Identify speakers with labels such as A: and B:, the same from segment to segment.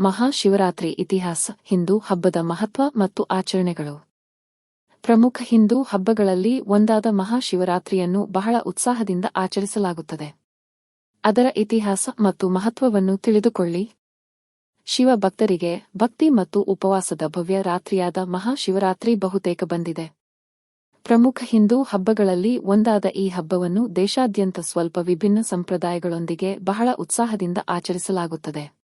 A: ಮಹಾಶಿವರಾತ್ರಿ ಇತಿಹಾಸ, ಹಿಂದೂ ಹಬ್ಬದ ಮಹತ್ವ ಮತ್ತು ಆಚರಣೆಗಳು. ಪ್ರಮುಖ ಹಿಂದೂ ಹಬ್ಬಗಳಲ್ಲಿ ಒಂದಾದ ಮಹಾಶಿವರಾತ್ರಿಯನ್ನು ಬಹಳ ಉತ್ಸಾಹದಿಂದ ಆಚರಿಸಲಾಗುತ್ತದೆ. ಅದರ ಇತಿಹಾಸ ಮತ್ತು ಮಹತ್ವವನ್ನು ತಿಳಿದುಕೊಳ್ಳಿ. ಶಿವ ಭಕ್ತರಿಗೆ ಭಕ್ತಿ ಮತ್ತು ಉಪವಾಸದ ಭವ್ಯ ರಾತ್ರಿಯಾದ ಮಹಾಶಿವರಾತ್ರಿ ಬಹುತೇಕ ಬಂದಿದೆ. ಪ್ರಮುಖ ಹಿಂದೂ ಹಬ್ಬಗಳಲ್ಲಿ ಒಂದಾದ ಈ ಹಬ್ಬವನ್ನು ದೇಶಾದ್ಯಂತ ಸ್ವಲ್ಪ ವಿಭಿನ್ನ ಸಂಪ್ರದಾಯಗಳೊಂದಿಗೆ ಬಹಳ ಉತ್ಸಾಹದಿಂದ ಆಚರಿಸಲಾಗುತ್ತದೆ.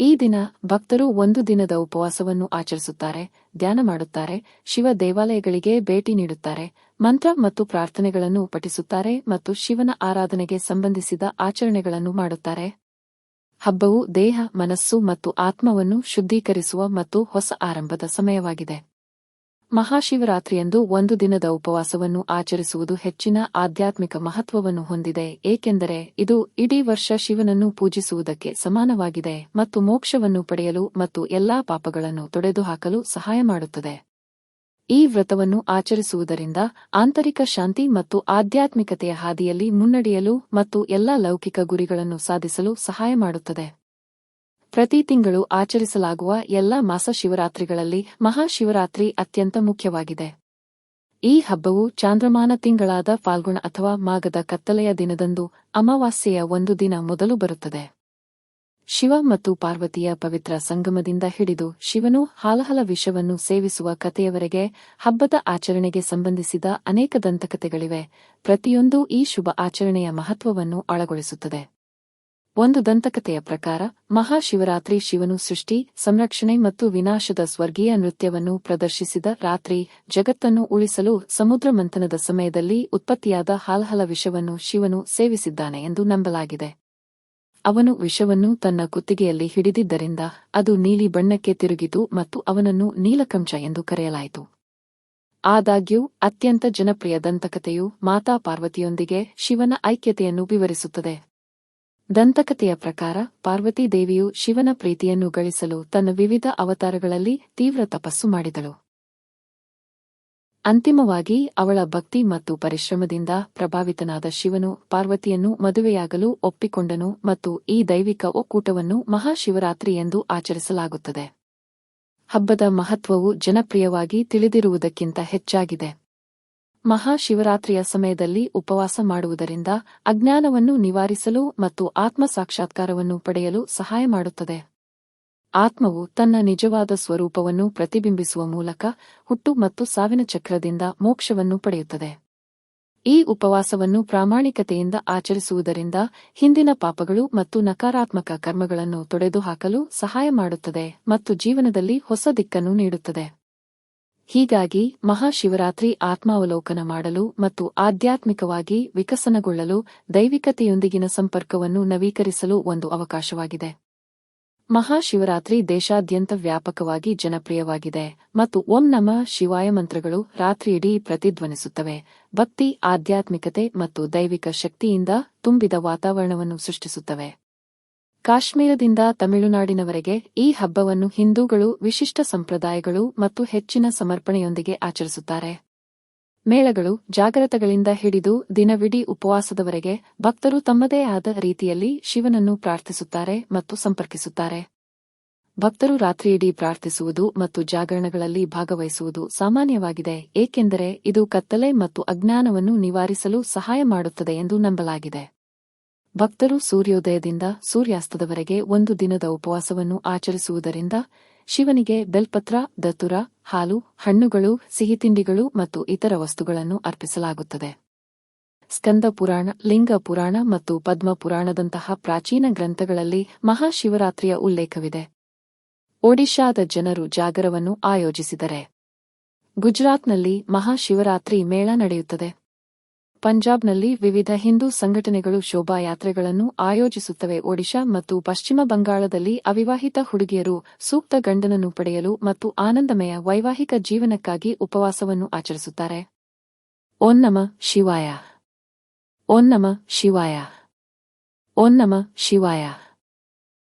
A: ಈ ದಿನ ಭಕ್ತರು ಒಂದು ದಿನದ ಉಪವಾಸವನ್ನು ಆಚರಿಸುತ್ತಾರೆ, ಧ್ಯಾನ ಮಾಡುತ್ತಾರೆ, ಶಿವ ದೇವಾಲಯಗಳಿಗೆ ಭೇಟಿ ನೀಡುತ್ತಾರೆ, ಮಂತ್ರ ಮತ್ತು ಪ್ರಾರ್ಥನೆಗಳನ್ನು ಪಠಿಸುತ್ತಾರೆ ಮತ್ತು ಶಿವನ ಆರಾಧನೆಗೆ ಸಂಬಂಧಿಸಿದ ಆಚರಣೆಗಳನ್ನು ಮಾಡುತ್ತಾರೆ. ಹಬ್ಬವು ದೇಹ, ಮನಸ್ಸು ಮತ್ತು ಆತ್ಮವನ್ನು ಶುದ್ಧೀಕರಿಸುವ ಮತ್ತು ಹೊಸ ಆರಂಭದ ಸಮಯವಾಗಿದೆ. ಮಹಾಶಿವರಾತ್ರಿಯಂದು ಒಂದು ದಿನದ ಉಪವಾಸವನ್ನು ಆಚರಿಸುವುದು ಹೆಚ್ಚಿನ ಆಧ್ಯಾತ್ಮಿಕ ಮಹತ್ವವನ್ನು ಹೊಂದಿದೆ, ಏಕೆಂದರೆ ಇದು ಇಡೀ ವರ್ಷ ಶಿವನನ್ನು ಪೂಜಿಸುವುದಕ್ಕೆ ಸಮಾನವಾಗಿದೆ ಮತ್ತು ಮೋಕ್ಷವನ್ನು ಪಡೆಯಲು ಮತ್ತು ಎಲ್ಲಾ ಪಾಪಗಳನ್ನು ತೊಡೆದುಹಾಕಲು ಸಹಾಯ ಮಾಡುತ್ತದೆ. ಈ ವ್ರತವನ್ನು ಆಚರಿಸುವುದರಿಂದ ಆಂತರಿಕ ಶಾಂತಿ ಮತ್ತು ಆಧ್ಯಾತ್ಮಿಕತೆಯ ಹಾದಿಯಲ್ಲಿ ಮುನ್ನಡೆಯಲು ಮತ್ತು ಎಲ್ಲಾ ಲೌಕಿಕ ಗುರಿಗಳನ್ನು ಸಾಧಿಸಲು ಸಹಾಯ ಮಾಡುತ್ತದೆ. ಪ್ರತಿ ತಿಂಗಳು ಆಚರಿಸಲಾಗುವ ಎಲ್ಲಾ ಮಾಸ ಶಿವರಾತ್ರಿಗಳಲ್ಲಿ ಮಹಾಶಿವರಾತ್ರಿ ಅತ್ಯಂತ ಮುಖ್ಯವಾಗಿದೆ. ಈ ಹಬ್ಬವು ಚಾಂದ್ರಮಾನ ತಿಂಗಳಾದ ಫಾಲ್ಗುಣ ಅಥವಾ ಮಾಗದ ಕತ್ತಲೆಯ ದಿನದಂದು ಅಮಾವಾಸ್ಯೆಯ ಒಂದು ದಿನ ಮೊದಲು ಬರುತ್ತದೆ. ಶಿವ ಮತ್ತು ಪಾರ್ವತಿಯ ಪವಿತ್ರ ಸಂಗಮದಿಂದ ಹಿಡಿದು ಶಿವನು ಹಾಲಹಲ ವಿಷವನ್ನು ಸೇವಿಸುವ ಕಥೆಯವರೆಗೆ ಹಬ್ಬದ ಆಚರಣೆಗೆ ಸಂಬಂಧಿಸಿದ ಅನೇಕ ದಂತಕಥೆಗಳಿವೆ. ಪ್ರತಿಯೊಂದೂ ಈ ಶುಭ ಆಚರಣೆಯ ಮಹತ್ವವನ್ನು ಒಳಗೊಳಿಸುತ್ತದೆ ಒಂದು ದಂತಕತೆಯ ಪ್ರಕಾರ, ಮಹಾಶಿವರಾತ್ರಿ ಶಿವನು ಸೃಷ್ಟಿ, ಸಂರಕ್ಷಣೆ ಮತ್ತು ವಿನಾಶದ ಸ್ವರ್ಗೀಯ ನೃತ್ಯವನ್ನು ಪ್ರದರ್ಶಿಸಿದ ರಾತ್ರಿ, ಜಗತ್ತನ್ನು ಉಳಿಸಲು ಸಮುದ್ರ ಮಂಥನದ ಸಮಯದಲ್ಲಿ ಉತ್ಪತ್ತಿಯಾದ ಹಾಲಹಲ ವಿಷವನ್ನು ಶಿವನು ಸೇವಿಸಿದ್ದಾನೆ ಎಂದು ನಂಬಲಾಗಿದೆ. ಅವನು ವಿಷವನ್ನು ತನ್ನ ಕುತ್ತಿಗೆಯಲ್ಲಿ ಹಿಡಿದಿದ್ದರಿಂದ ಅದು ನೀಲಿ ಬಣ್ಣಕ್ಕೆ ತಿರುಗಿತು ಮತ್ತು ಅವನನ್ನು ನೀಲಕಂಚ ಎಂದು ಕರೆಯಲಾಯಿತು. ಆದಾಗ್ಯೂ, ಅತ್ಯಂತ ಜನಪ್ರಿಯ ದಂತಕಥೆಯು ಮಾತಾ ಪಾರ್ವತಿಯೊಂದಿಗೆ ಶಿವನ ಐಕ್ಯತೆಯನ್ನು ವಿವರಿಸುತ್ತದೆ. ದಂತಕಥೆಯ ಪ್ರಕಾರ ಪಾರ್ವತಿ ದೇವಿಯು ಶಿವನ ಪ್ರೀತಿಯನ್ನು ಗಳಿಸಲು ತನ್ನ ವಿವಿಧ ಅವತಾರಗಳಲ್ಲಿ ತೀವ್ರ ತಪಸ್ಸು ಮಾಡಿದಳು. ಅಂತಿಮವಾಗಿ ಅವಳ ಭಕ್ತಿ ಮತ್ತು ಪರಿಶ್ರಮದಿಂದ ಪ್ರಭಾವಿತನಾದ ಶಿವನು ಪಾರ್ವತಿಯನ್ನು ಮದುವೆಯಾಗಲು ಒಪ್ಪಿಕೊಂಡನು ಮತ್ತು ಈ ದೈವಿಕ ಒಕ್ಕೂಟವನ್ನು ಮಹಾಶಿವರಾತ್ರಿ ಎಂದು ಆಚರಿಸಲಾಗುತ್ತದೆ. ಹಬ್ಬದ ಮಹತ್ವವು ಜನಪ್ರಿಯವಾಗಿ ತಿಳಿದಿರುವುದಕ್ಕಿಂತ ಹೆಚ್ಚಾಗಿದೆ. ಮಹಾಶಿವರಾತ್ರಿಯ ಸಮಯದಲ್ಲಿ ಉಪವಾಸ ಮಾಡುವುದರಿಂದ ಅಜ್ಞಾನವನ್ನು ನಿವಾರಿಸಲು ಮತ್ತು ಆತ್ಮ ಸಾಕ್ಷಾತ್ಕಾರವನ್ನು ಪಡೆಯಲು ಸಹಾಯ ಮಾಡುತ್ತದೆ. ಆತ್ಮವು ತನ್ನ ನಿಜವಾದ ಸ್ವರೂಪವನ್ನು ಪ್ರತಿಬಿಂಬಿಸುವ ಮೂಲಕ ಹುಟ್ಟು ಮತ್ತು ಸಾವಿನ ಚಕ್ರದಿಂದ ಮೋಕ್ಷವನ್ನು ಪಡೆಯುತ್ತದೆ. ಈ ಉಪವಾಸವನ್ನು ಪ್ರಾಮಾಣಿಕತೆಯಿಂದ ಆಚರಿಸುವುದರಿಂದ ಹಿಂದಿನ ಪಾಪಗಳು ಮತ್ತು ನಕಾರಾತ್ಮಕ ಕರ್ಮಗಳನ್ನು ತೊಡೆದುಹಾಕಲು ಸಹಾಯ ಮಾಡುತ್ತದೆ ಮತ್ತು ಜೀವನದಲ್ಲಿ ಹೊಸ ದಿಕ್ಕನ್ನು ನೀಡುತ್ತದೆ. ಹೀಗಾಗಿ ಮಹಾಶಿವರಾತ್ರಿ ಆತ್ಮಾವಲೋಕನ ಮಾಡಲು ಮತ್ತು ಆಧ್ಯಾತ್ಮಿಕವಾಗಿ ವಿಕಸನಗೊಳ್ಳಲು ದೈವಿಕತೆಯೊಂದಿಗಿನ ಸಂಪರ್ಕವನ್ನು ನವೀಕರಿಸಲು ಒಂದು ಅವಕಾಶವಾಗಿದೆ. ಮಹಾಶಿವರಾತ್ರಿ ದೇಶಾದ್ಯಂತ ವ್ಯಾಪಕವಾಗಿ ಜನಪ್ರಿಯವಾಗಿದೆ ಮತ್ತು ಓಂ ನಮ ಶಿವಾಯ ಮಂತ್ರಗಳು ರಾತ್ರಿಯಿಡೀ ಪ್ರತಿಧ್ವನಿಸುತ್ತವೆ. ಭಕ್ತಿ, ಆಧ್ಯಾತ್ಮಿಕತೆ ಮತ್ತು ದೈವಿಕ ಶಕ್ತಿಯಿಂದ ತುಂಬಿದ ವಾತಾವರಣವನ್ನು ಸೃಷ್ಟಿಸುತ್ತವೆ. ಕಾಶ್ಮೀರದಿಂದ ತಮಿಳುನಾಡಿನವರೆಗೆ ಈ ಹಬ್ಬವನ್ನು ಹಿಂದೂಗಳು, ವಿಶಿಷ್ಟ ಸಂಪ್ರದಾಯಗಳು ಮತ್ತು ಹೆಚ್ಚಿನ ಸಮರ್ಪಣೆಯೊಂದಿಗೆ ಆಚರಿಸುತ್ತಾರೆ. ಮೇಳಗಳು ಜಾಗರತಗಳಿಂದ ಹಿಡಿದು ದಿನವಿಡೀ ಉಪವಾಸದವರೆಗೆ ಭಕ್ತರು ತಮ್ಮದೇ ಆದ ರೀತಿಯಲ್ಲಿ ಶಿವನನ್ನು ಪ್ರಾರ್ಥಿಸುತ್ತಾರೆ ಮತ್ತು ಸಂಪರ್ಕಿಸುತ್ತಾರೆ. ಭಕ್ತರು ರಾತ್ರಿಯಿಡೀ ಪ್ರಾರ್ಥಿಸುವುದು ಮತ್ತು ಜಾಗರಣಗಳಲ್ಲಿ ಭಾಗವಹಿಸುವುದು ಸಾಮಾನ್ಯವಾಗಿದೆ, ಏಕೆಂದರೆ ಇದು ಕತ್ತಲೆ ಮತ್ತು ಅಜ್ಞಾನವನ್ನು ನಿವಾರಿಸಲು ಸಹಾಯ ಮಾಡುತ್ತದೆ ಎಂದು ನಂಬಲಾಗಿದೆ. ಭಕ್ತರು ಸೂರ್ಯೋದಯದಿಂದ ಸೂರ್ಯಾಸ್ತದವರೆಗೆ ಒಂದು ದಿನದ ಉಪವಾಸವನ್ನು ಆಚರಿಸುವುದರಿಂದ ಶಿವನಿಗೆ ಬೆಲ್ಪತ್ರ, ದತುರ, ಹಾಲು, ಹಣ್ಣುಗಳು, ಸಿಹಿತಿಂಡಿಗಳು ಮತ್ತು ಇತರ ವಸ್ತುಗಳನ್ನು ಅರ್ಪಿಸಲಾಗುತ್ತದೆ. ಸ್ಕಂದ ಪುರಾಣ, ಲಿಂಗ ಪುರಾಣ ಮತ್ತು ಪದ್ಮ ಪುರಾಣದಂತಹ ಪ್ರಾಚೀನ ಗ್ರಂಥಗಳಲ್ಲಿ ಮಹಾಶಿವರಾತ್ರಿಯ ಉಲ್ಲೇಖವಿದೆ. ಒಡಿಶಾದ ಜನರು ಜಾಗರವನ್ನು ಆಯೋಜಿಸಿದರೆ ಗುಜರಾತ್ನಲ್ಲಿ ಮಹಾಶಿವರಾತ್ರಿ ಮೇಳ ನಡೆಯುತ್ತದೆ. ಪಂಜಾಬ್ನಲ್ಲಿ ವಿವಿಧ ಹಿಂದೂ ಸಂಘಟನೆಗಳು ಶೋಭಾಯಾತ್ರೆಗಳನ್ನು ಆಯೋಜಿಸುತ್ತವೆ. ಒಡಿಶಾ ಮತ್ತು ಪಶ್ಚಿಮ ಬಂಗಾಳದಲ್ಲಿ ಅವಿವಾಹಿತ ಹುಡುಗಿಯರು ಸೂಕ್ತ ಗಂಡನನ್ನು ಪಡೆಯಲು ಮತ್ತು ಆನಂದಮಯ ವೈವಾಹಿಕ ಜೀವನಕ್ಕಾಗಿ ಉಪವಾಸವನ್ನು ಆಚರಿಸುತ್ತಾರೆ. ಓನ್ನಮ ನಮ ಶಿವಾಯ. ಓನ್ನಮ ನಮ ಶಿವಾಯ. ಓನ್ನಮ ನಮ ಶಿವಾಯ.